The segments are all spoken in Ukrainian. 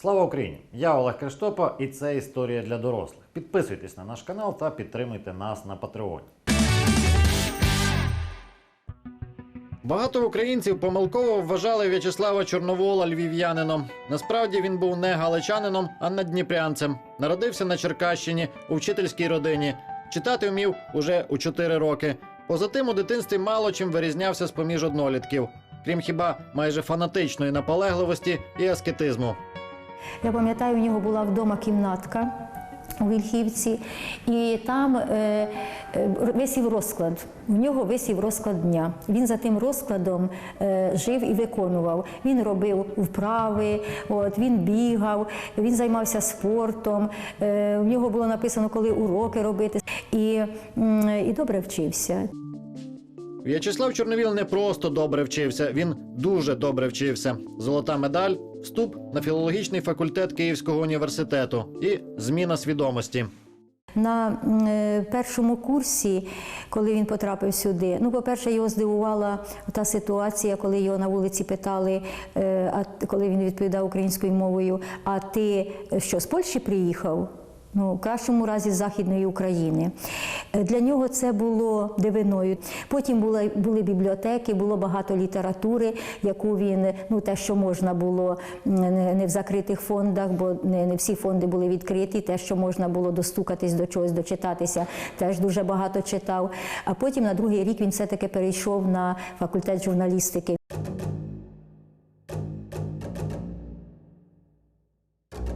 Слава Україні! Я Олег Криштопа і це історія для дорослих. Підписуйтесь на наш канал та підтримуйте нас на Патреоні. Багато українців помилково вважали В'ячеслава Чорновола львів'янином. Насправді він був не галичанином, а наддніпрянцем. Народився на Черкащині у вчительській родині. Читати вмів уже у 4 роки. Поза тим у дитинстві мало чим вирізнявся з поміж однолітків, крім хіба майже фанатичної наполегливості і аскетизму. Я пам'ятаю, у нього була вдома кімнатка у Вільхівці, і там е, е, висів розклад. У нього висів розклад дня. Він за тим розкладом е, жив і виконував. Він робив вправи, от, він бігав, він займався спортом. Е, у нього було написано, коли уроки робити, і, і добре вчився. В'ячеслав Чорновіл не просто добре вчився, він дуже добре вчився. Золота медаль, вступ на філологічний факультет Київського університету і зміна свідомості. На е, першому курсі, коли він потрапив сюди, ну, по-перше, його здивувала та ситуація, коли його на вулиці питали, е, коли він відповідав українською мовою, а ти е, що, з Польщі приїхав? Ну, в кращому разі Західної України. Е, Для нього це було дивиною. Потім були, були бібліотеки, було багато літератури, яку він, ну те, що можна було не, в закритих фондах, бо не, не всі фонди були відкриті, те, що можна було достукатись до чогось, дочитатися, теж дуже багато читав. А потім на другий рік він все-таки перейшов на факультет журналістики.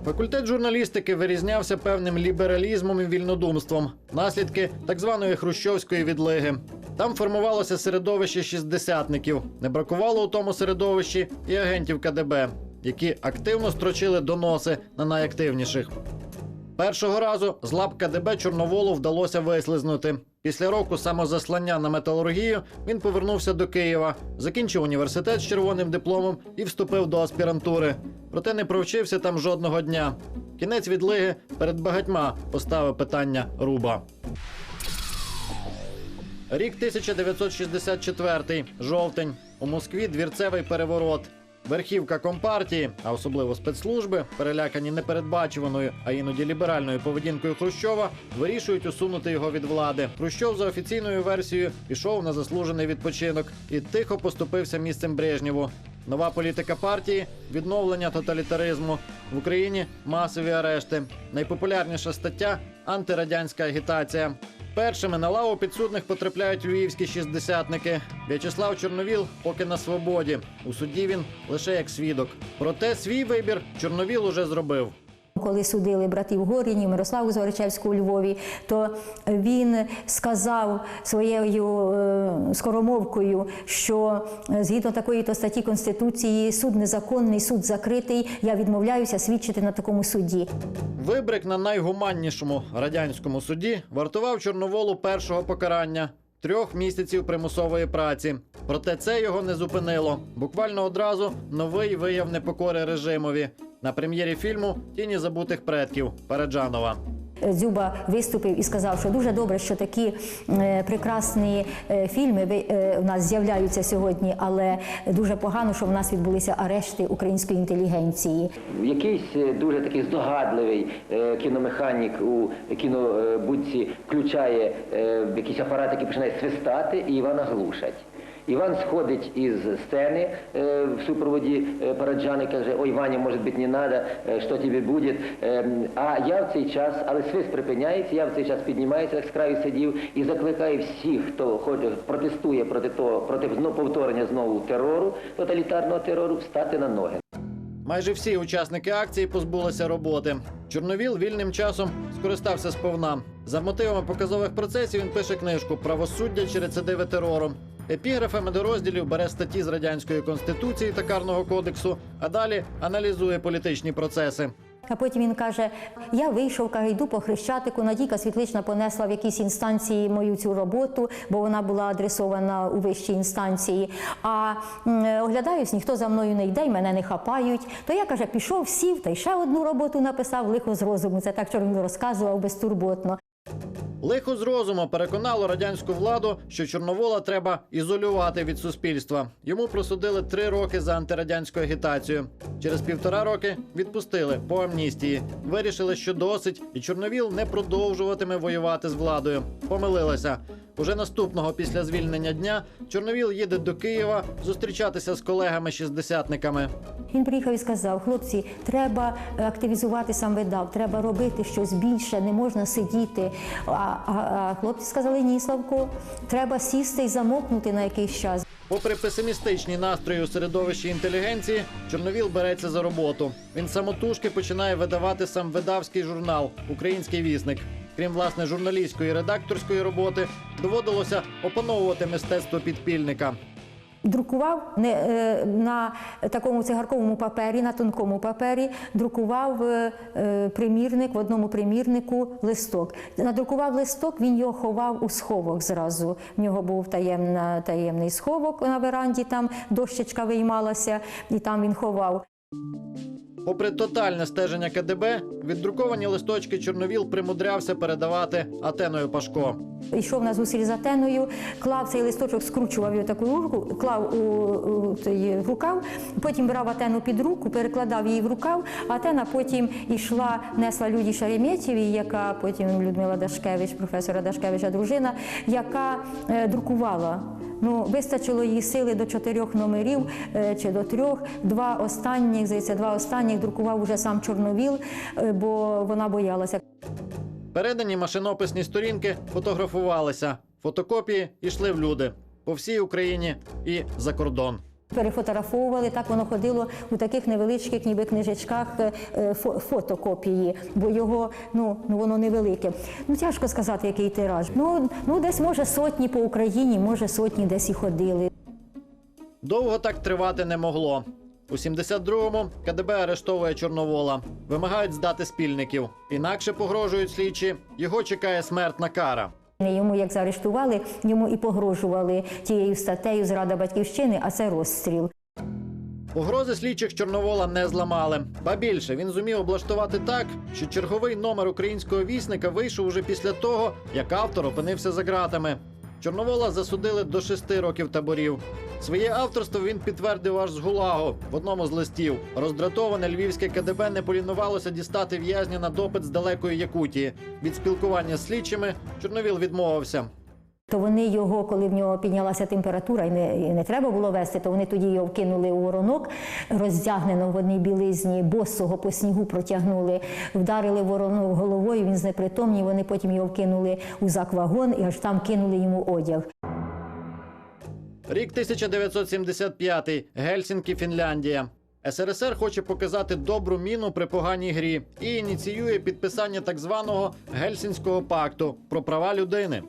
Факультет журналістики вирізнявся певним лібералізмом і вільнодумством, наслідки так званої хрущовської відлиги. Там формувалося середовище шістдесятників. Не бракувало у тому середовищі і агентів КДБ, які активно строчили доноси на найактивніших. Першого разу з лап КДБ Чорноволу вдалося вислизнути. Після року самозаслання на металургію він повернувся до Києва, закінчив університет з червоним дипломом і вступив до аспірантури. Проте не провчився там жодного дня. Кінець відлиги перед багатьма поставив питання Руба. Рік 1964, жовтень. У Москві двірцевий переворот. Верхівка компартії, а особливо спецслужби, перелякані непередбачуваною, а іноді ліберальною поведінкою Хрущова, вирішують усунути його від влади. Хрущов за офіційною версією пішов на заслужений відпочинок і тихо поступився місцем Брежнєву. Нова політика партії відновлення тоталітаризму в Україні масові арешти. Найпопулярніша стаття антирадянська агітація. Першими на лаву підсудних потрапляють львівські шістдесятники. В'ячеслав Чорновіл поки на свободі. У суді він лише як свідок. Проте свій вибір Чорновіл уже зробив. Коли судили братів Горінів, Мирославу Згоричевську у Львові, то він сказав своєю е, скоромовкою, що е, згідно такої то статті Конституції суд незаконний, суд закритий. Я відмовляюся свідчити на такому суді. Вибрик на найгуманнішому радянському суді вартував Чорноволу першого покарання трьох місяців примусової праці. Проте це його не зупинило. Буквально одразу новий вияв непокори режимові на прем'єрі фільму Тіні забутих предків Параджанова. Дзюба виступив і сказав, що дуже добре, що такі е, прекрасні е, фільми ви- е, у нас з'являються сьогодні, але дуже погано, що в нас відбулися арешти української інтелігенції. Якийсь е, дуже такий здогадливий е, кіномеханік у кінобудці включає е, якийсь апарат, який починає свистати, і Івана глушать. Іван сходить із сцени е, в супроводі е, Параджани, каже, ой, Ваня, може бути, не надо, е, що тобі буде. Е, А я в цей час, але свист припиняється, я в цей час піднімаюся, як з краю сидів, і закликаю всіх, хто хоче, протестує проти того, проти повторення знову терору, тоталітарного терору, встати на ноги. Майже всі учасники акції позбулися роботи. Чорновіл вільним часом скористався сповна. За мотивами показових процесів він пише книжку Правосуддя чи рецидиви терору. Епіграфами до розділів бере статті з радянської конституції та карного кодексу, а далі аналізує політичні процеси. А потім він каже: я вийшов, каже, йду по хрещатику. Надійка Світлична понесла в якійсь інстанції мою цю роботу, бо вона була адресована у вищій інстанції. А оглядаюсь, ніхто за мною не йде, й мене не хапають. То я каже, пішов, сів та й ще одну роботу написав лихо з розуму. Це так, він розказував безтурботно. Лихо з розуму переконало радянську владу, що Чорновола треба ізолювати від суспільства. Йому просудили три роки за антирадянську агітацію. Через півтора роки відпустили по амністії. Вирішили, що досить, і Чорновіл не продовжуватиме воювати з владою. Помилилася. Уже наступного після звільнення дня Чорновіл їде до Києва зустрічатися з колегами-шістдесятниками. Він приїхав і сказав: хлопці, треба активізувати сам видав, треба робити щось більше, не можна сидіти. А, а, а хлопці сказали: ні, Славко, треба сісти і замокнути на якийсь час. Попри песимістичні настрої у середовищі інтелігенції, Чорновіл береться за роботу. Він самотужки починає видавати сам видавський журнал Український вісник. Крім власне журналістської і редакторської роботи, доводилося опановувати мистецтво підпільника. Друкував не е, на такому цигарковому папері, на тонкому папері, друкував е, примірник в одному примірнику листок. Надрукував листок, він його ховав у сховок зразу. В нього був таємна, таємний сховок на веранді, там дощечка виймалася, і там він ховав. Попри тотальне стеження КДБ, віддруковані листочки Чорновіл примудрявся передавати Атеною Пашко. Йшов на зустріч з Атеною, клав цей листочок, скручував його таку руку, клав у, у той рукав, потім брав Атену під руку, перекладав її в рукав. Атена потім йшла, несла Люді Шереметєвій, яка потім Людмила Дашкевич, професора Дашкевича, дружина, яка е, друкувала. Ну, вистачило її сили до чотирьох номерів е, чи до трьох. Два останніх, здається, два останніх друкував уже сам Чорновіл, е, бо вона боялася. Передані машинописні сторінки фотографувалися. Фотокопії йшли в люди по всій Україні і за кордон. Перефотографовували, так воно ходило у таких невеличких, ніби книжечках е, е, фотокопії, бо його ну, ну воно невелике. Ну тяжко сказати, який тираж. Ну, ну десь може сотні по Україні, може сотні десь і ходили. Довго так тривати не могло. У 72-му КДБ арештовує Чорновола. Вимагають здати спільників. Інакше погрожують слідчі. Його чекає смертна кара. Йому як заарештували, йому і погрожували тією статтею зрада батьківщини, а це розстріл. Погрози слідчих Чорновола не зламали. Ба більше він зумів облаштувати так, що черговий номер українського вісника вийшов уже після того, як автор опинився за ґратами. Чорновола засудили до шести років таборів. Своє авторство він підтвердив аж з Гулагу в одному з листів. Роздратоване львівське КДБ не полінувалося дістати в'язня на допит з далекої Якутії. Від спілкування з слідчими Чорновіл відмовився. То вони його, коли в нього піднялася температура і не, і не треба було вести, то вони тоді його вкинули у воронок, роздягнено в одній білизні, босого по снігу протягнули, вдарили воронок головою, він знепритомнів, вони потім його вкинули у заквагон і аж там кинули йому одяг. Рік 1975. Гельсінкі, Фінляндія. СРСР хоче показати добру міну при поганій грі і ініціює підписання так званого Гельсінського пакту про права людини.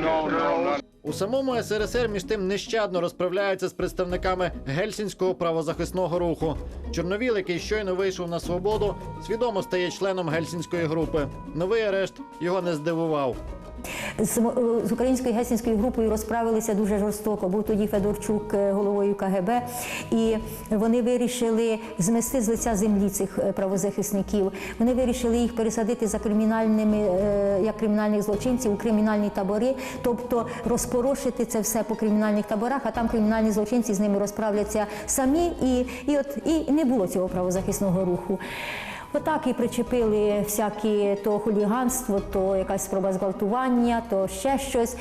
No, no. У самому СРСР між тим нещадно розправляється з представниками гельсінського правозахисного руху. Чорновіл, який щойно вийшов на свободу, свідомо стає членом гельсінської групи. Новий арешт його не здивував. З, е, з українською гельсінською групою розправилися дуже жорстоко. Був тоді Федорчук е, головою КГБ, і вони вирішили змести з лиця землі цих е, правозахисників. Вони вирішили їх пересадити за кримінальними як кримінальних злочинців у кримінальні табори, тобто розпорошити це все по кримінальних таборах, а там кримінальні злочинці з ними розправляться самі. І, і от і не було цього правозахисного руху. Отак і причепили всякі то хуліганство, то якась спроба зґвалтування, то ще щось.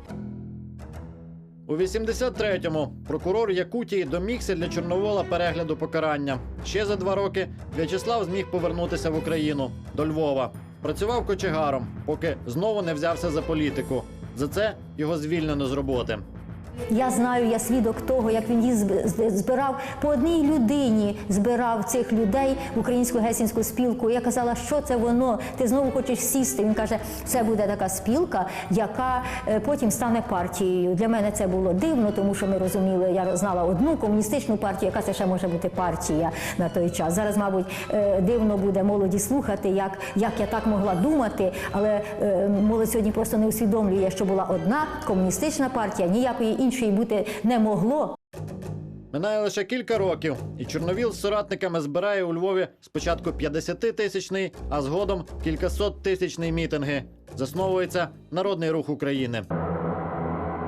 У 83-му прокурор Якутії домігся для Чорновола перегляду покарання. Ще за два роки В'ячеслав зміг повернутися в Україну до Львова. Працював кочегаром, поки знову не взявся за політику. За це його звільнено з роботи. Я знаю, я свідок того, як він їх збирав по одній людині, збирав цих людей в українську гельсінську спілку. Я казала, що це воно? Ти знову хочеш сісти. Він каже, це буде така спілка, яка е, потім стане партією. Для мене це було дивно, тому що ми розуміли, я знала одну комуністичну партію, яка це ще може бути партія на той час. Зараз, мабуть, е, дивно буде молоді слухати, як, як я так могла думати, але е, молодь сьогодні просто не усвідомлює, що була одна комуністична партія, ніякої іншої бути не могло. Минає лише кілька років, і Чорновіл з соратниками збирає у Львові спочатку 50-тисячний, а згодом кількасот тисячний мітинги. Засновується Народний рух України.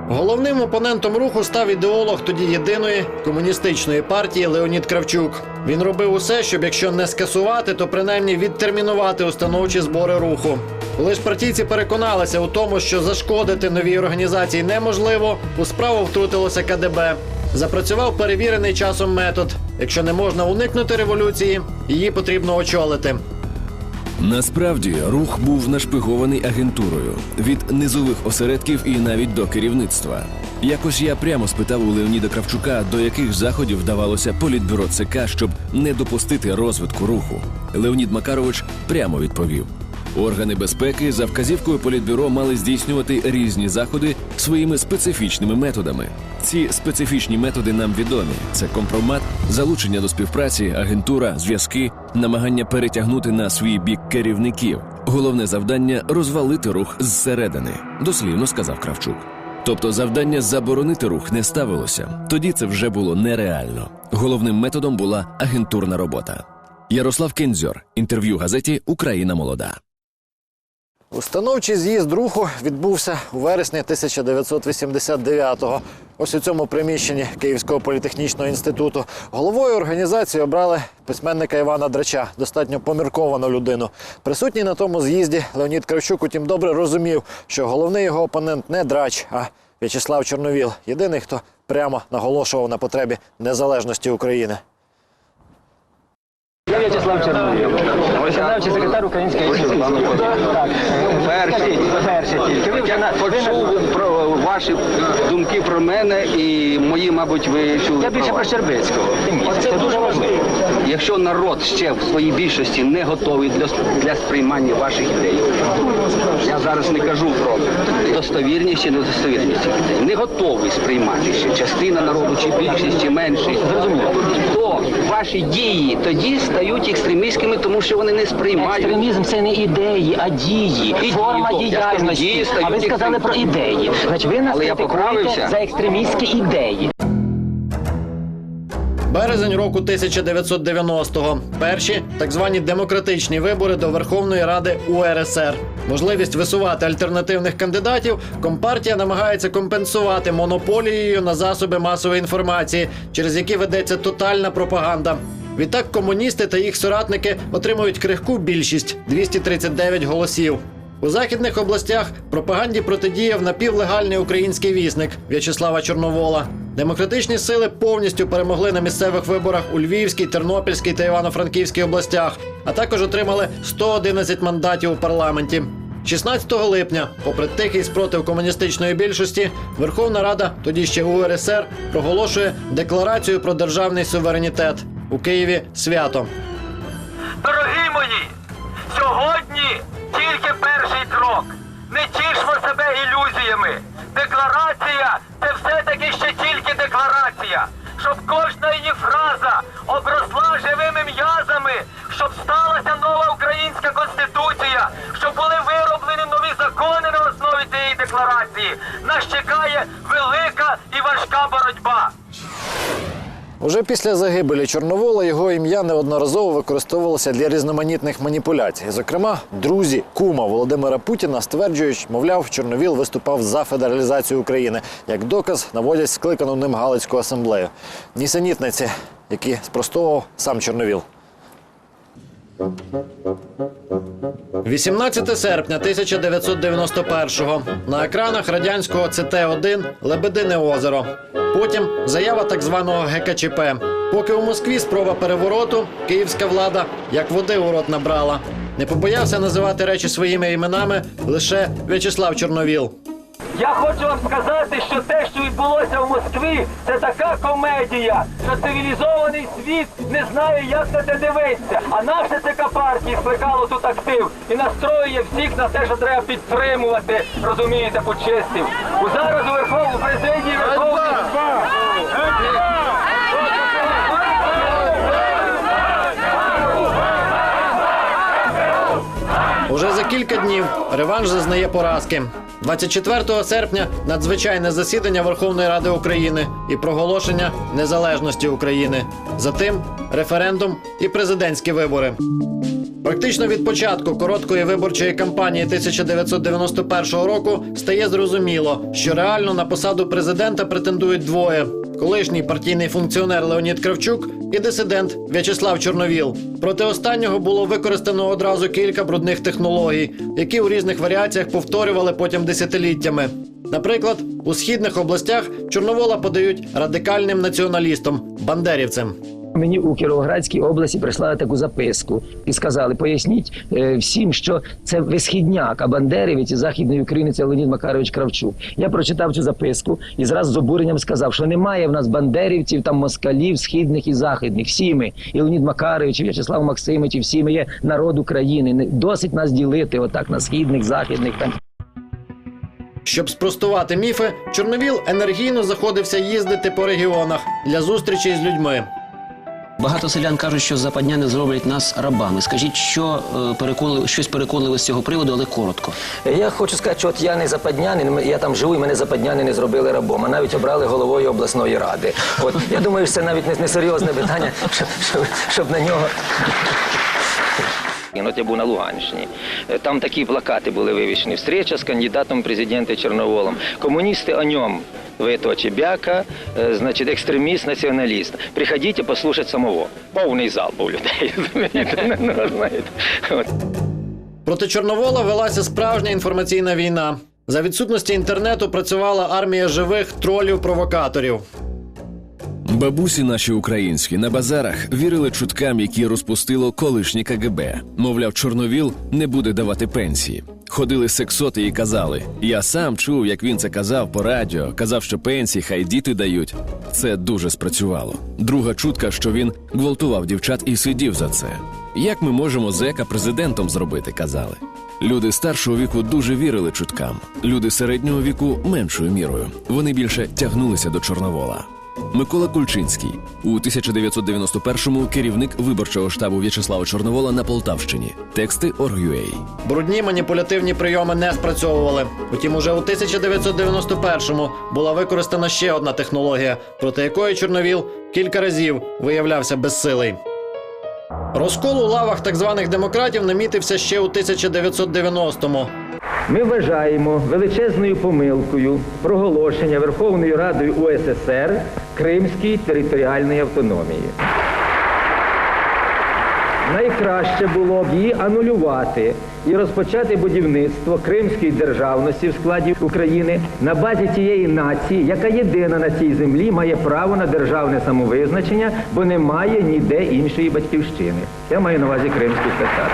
Головним опонентом руху став ідеолог тоді єдиної комуністичної партії Леонід Кравчук. Він робив усе, щоб якщо не скасувати, то принаймні відтермінувати установчі збори руху. Ж партійці переконалися у тому, що зашкодити новій організації неможливо, у справу втрутилося КДБ. Запрацював перевірений часом метод. Якщо не можна уникнути революції, її потрібно очолити. Насправді рух був нашпигований агентурою від низових осередків і навіть до керівництва. Якось я прямо спитав у Леоніда Кравчука, до яких заходів вдавалося політбюро ЦК, щоб не допустити розвитку руху. Леонід Макарович прямо відповів: органи безпеки за вказівкою політбюро мали здійснювати різні заходи своїми специфічними методами. Ці специфічні методи нам відомі: це компромат, залучення до співпраці, агентура, зв'язки, намагання перетягнути на свій бік керівників. Головне завдання розвалити рух зсередини, дослівно сказав Кравчук. Тобто завдання заборонити рух не ставилося. Тоді це вже було нереально. Головним методом була агентурна робота. Ярослав Кензьор. Інтерв'ю газеті Україна молода. Установчий з'їзд руху відбувся у вересні 1989-го. Ось у цьому приміщенні Київського політехнічного інституту. Головою організації обрали письменника Івана Драча, достатньо помірковану людину. Присутній на тому з'їзді Леонід Кравчук, утім, добре розумів, що головний його опонент не драч, а В'ячеслав Чорновіл. Єдиний, хто прямо наголошував на потребі незалежності України. Я В'ячеслав Чорновіл, виконавчий секретар Української. Так, Перший. перший тільки. Ви вже Я на- ви почув про ваші думки про мене і мої, мабуть, ви чули. Я більше про вас. Щербицького. Це дуже важливо. Якщо народ ще в своїй більшості не готовий для, для сприймання ваших ідей, я зараз не кажу про достовірність чи недостовірність ідей, не готовий сприймати ще частина народу, чи більшість, чи меншість, то ваші дії тоді стають екстремістськими, тому що вони не сприймають. Екстремізм це не ідеї, а дії. І Форма дії. Дії діяльності. стають А ви сказали про ідеї. Значить, ви нас критикуєте за екстремістські ідеї. Березень року 1990-го. Перші так звані демократичні вибори до Верховної Ради УРСР. Можливість висувати альтернативних кандидатів компартія намагається компенсувати монополією на засоби масової інформації, через які ведеться тотальна пропаганда. Відтак комуністи та їх соратники отримують крихку більшість 239 голосів. У західних областях пропаганді протидіяв напівлегальний український вісник В'ячеслава Чорновола. Демократичні сили повністю перемогли на місцевих виборах у Львівській, Тернопільській та Івано-Франківській областях, а також отримали 111 мандатів у парламенті. 16 липня, попри тихий спротив комуністичної більшості, Верховна Рада, тоді ще УРСР, проголошує декларацію про державний суверенітет у Києві свято. Дорогі мої, сьогодні тільки перший крок. Не тішмо себе ілюзіями. Декларація це все-таки ще тільки декларація. Щоб кожна її фраза обросла живими м'язами, щоб сталася нова українська конституція, щоб були вироблені нові закони на основі цієї декларації. Нас чекає велика і важка боротьба. Уже після загибелі Чорновола його ім'я неодноразово використовувалося для різноманітних маніпуляцій. Зокрема, друзі кума Володимира Путіна стверджують, мовляв, Чорновіл виступав за федералізацію України. Як доказ наводять скликану ним Галицьку асамблею. Нісенітниці, які спростовував сам Чорновіл. 18 серпня 1991-го. На екранах радянського ЦТ-1 Лебедине озеро. Потім заява так званого ГКЧП. Поки у Москві спроба перевороту, київська влада як води у рот набрала. Не побоявся називати речі своїми іменами лише В'ячеслав Чорновіл. Я хочу вам сказати, що те, що відбулося в Москві, це така комедія, що цивілізований світ не знає, як на це дивитися. А наша ЦК партії скликало тут актив і настроює всіх на те, що треба підтримувати, розумієте, почистив. У зараз у Верховному президії Верховної за кілька днів реванш зазнає поразки. 24 серпня надзвичайне засідання Верховної Ради України і проголошення незалежності України. Затим референдум і президентські вибори. Практично від початку короткої виборчої кампанії 1991 року стає зрозуміло, що реально на посаду президента претендують двоє: колишній партійний функціонер Леонід Кравчук і дисидент В'ячеслав Чорновіл. Проти останнього було використано одразу кілька брудних технологій, які у різних варіаціях повторювали потім десятиліттями. Наприклад, у східних областях Чорновола подають радикальним націоналістом бандерівцем. Мені у Кіровоградській області прислали таку записку і сказали: поясніть е, всім, що це висхідняк, а Бандерівець із Західної України це Леонід Макарович Кравчук. Я прочитав цю записку і зразу з обуренням сказав, що немає в нас бандерівців, там москалів, східних і західних. Всі ми, і Леонід Макарович, і В'ячеслав Максимович, і всі ми є народ України. Досить нас ділити отак на східних, західних там. Щоб спростувати міфи, Чорновіл енергійно заходився їздити по регіонах для зустрічей з людьми. Багато селян кажуть, що западняни зроблять нас рабами. Скажіть, що е, щось переконливе з цього приводу, але коротко. Я хочу сказати, що от я не западнянин, я там живу, і мене западняни не зробили рабом, а навіть обрали головою обласної ради. От я думаю, що це навіть не, не серйозне питання, щоб, щоб, на нього. От я був на Луганщині. Там такі плакати були вивішені. Встреча з кандидатом в президенти Чорноволом. Комуністи о ньому. Ви этого Чебяка, значит, значить, екстреміст, націоналіст. Приходіть послухати самого. Повний зал був людей. Проти Чорновола велася справжня інформаційна війна. За відсутності інтернету працювала армія живих тролів-провокаторів. Бабусі наші українські на базарах вірили чуткам, які розпустило колишнє КГБ. Мовляв, Чорновіл не буде давати пенсії. Ходили сексоти і казали: я сам чув, як він це казав по радіо. Казав, що пенсії хай діти дають. Це дуже спрацювало. Друга чутка, що він гвалтував дівчат і сидів за це. Як ми можемо зека президентом зробити? казали. Люди старшого віку дуже вірили чуткам. Люди середнього віку меншою мірою. Вони більше тягнулися до Чорновола. Микола Кульчинський у 1991-му керівник виборчого штабу В'ячеслава Чорновола на Полтавщині. Тексти Орг.ua. Брудні маніпулятивні прийоми не спрацьовували. Утім, уже у 1991-му була використана ще одна технологія, проти якої Чорновіл кілька разів виявлявся безсилий. Розкол у лавах так званих демократів намітився ще у 1990-му. Ми вважаємо величезною помилкою проголошення Верховною Радою УССР Кримської територіальної автономії. Найкраще було б її анулювати і розпочати будівництво Кримської державності в складі України на базі тієї нації, яка єдина на цій землі має право на державне самовизначення, бо немає ніде іншої батьківщини. Я маю на увазі кримських татар.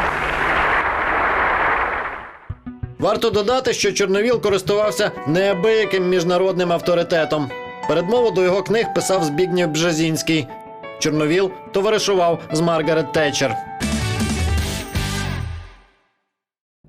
Варто додати, що Чорновіл користувався неабияким міжнародним авторитетом. Передмову до його книг писав Збігнєв Бжезінський. Чорновіл товаришував з Маргарет Тетчер.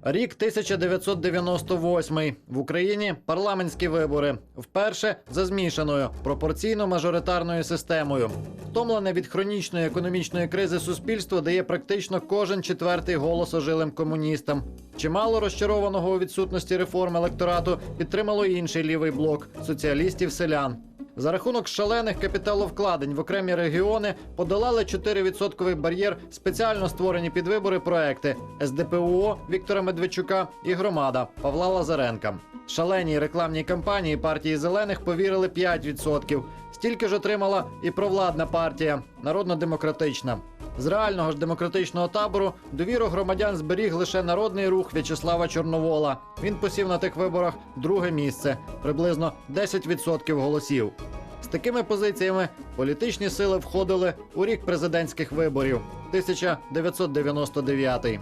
Рік 1998. В Україні парламентські вибори. Вперше за змішаною пропорційно-мажоритарною системою. Втомлене від хронічної економічної кризи суспільство дає практично кожен четвертий голос ожилим комуністам. Чимало розчарованого у відсутності реформ електорату підтримало інший лівий блок соціалістів-селян. За рахунок шалених капіталовкладень в окремі регіони подолали 4% бар'єр спеціально створені під вибори проекти СДПУО Віктора Медведчука і громада Павла Лазаренка. Шаленій рекламній кампанії партії зелених повірили 5%. Стільки ж отримала і провладна партія народно-демократична. З реального ж демократичного табору довіру громадян зберіг лише народний рух В'ячеслава Чорновола. Він посів на тих виборах друге місце, приблизно 10% голосів. З такими позиціями політичні сили входили у рік президентських виборів 1999.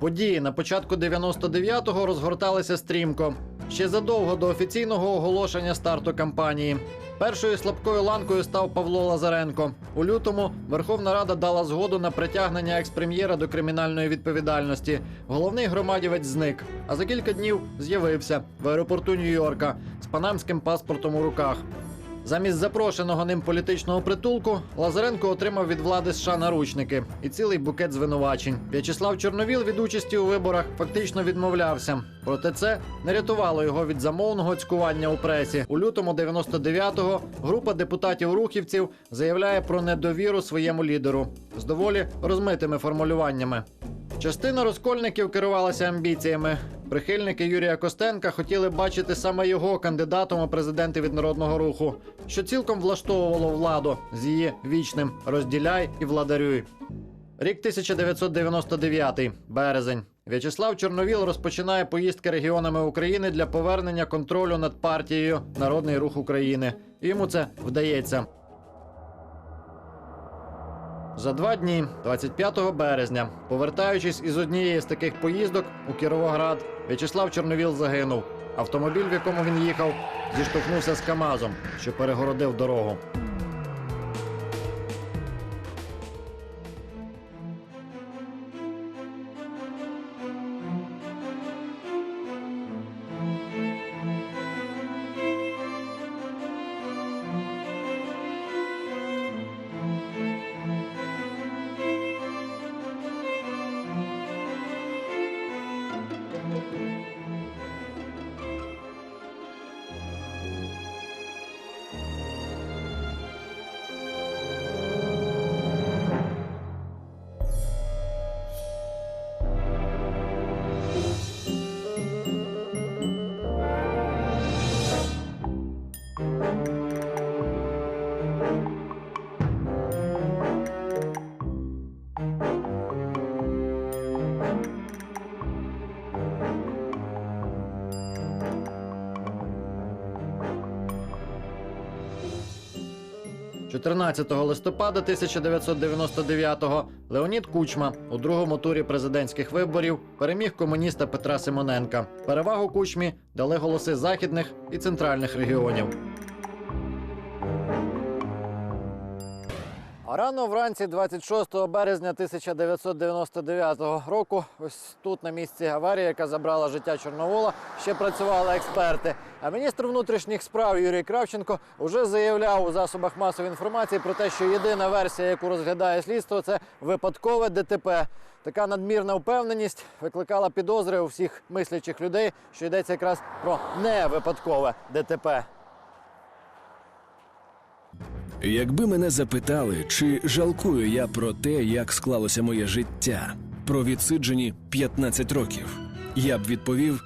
Події на початку 99-го розгорталися стрімко. Ще задовго до офіційного оголошення старту кампанії. Першою слабкою ланкою став Павло Лазаренко. У лютому Верховна Рада дала згоду на притягнення експрем'єра до кримінальної відповідальності. Головний громадівець зник, а за кілька днів з'явився в аеропорту Нью-Йорка з панамським паспортом у руках. Замість запрошеного ним політичного притулку Лазаренко отримав від влади США наручники і цілий букет звинувачень. В'ячеслав Чорновіл від участі у виборах фактично відмовлявся. Проте це не рятувало його від замовного цькування у пресі. У лютому 99-го група депутатів-рухівців заявляє про недовіру своєму лідеру з доволі розмитими формулюваннями. Частина розкольників керувалася амбіціями. Прихильники Юрія Костенка хотіли бачити саме його кандидатом у президенти від народного руху, що цілком влаштовувало владу з її вічним розділяй і владарюй. Рік 1999, березень. В'ячеслав Чорновіл розпочинає поїздки регіонами України для повернення контролю над партією Народний рух України. Йому це вдається. За два дні, 25 березня, повертаючись із однієї з таких поїздок у Кіровоград, В'ячеслав Чорновіл загинув. Автомобіль, в якому він їхав, зіштовхнувся з Камазом, що перегородив дорогу. – 14 листопада 1999-го Леонід Кучма у другому турі президентських виборів переміг комуніста Петра Симоненка. Перевагу Кучмі дали голоси західних і центральних регіонів. Рано вранці 26 березня 1999 року, ось тут на місці аварії, яка забрала життя Чорновола, ще працювали експерти. А міністр внутрішніх справ Юрій Кравченко вже заявляв у засобах масової інформації про те, що єдина версія, яку розглядає слідство, це випадкове ДТП. Така надмірна впевненість викликала підозри у всіх мислячих людей, що йдеться якраз про невипадкове ДТП. Якби мене запитали, чи жалкую я про те, як склалося моє життя, про відсиджені 15 років, я б відповів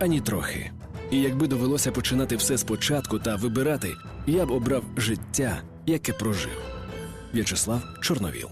ані трохи. І якби довелося починати все спочатку та вибирати, я б обрав життя, яке прожив. В'ячеслав Чорновіл.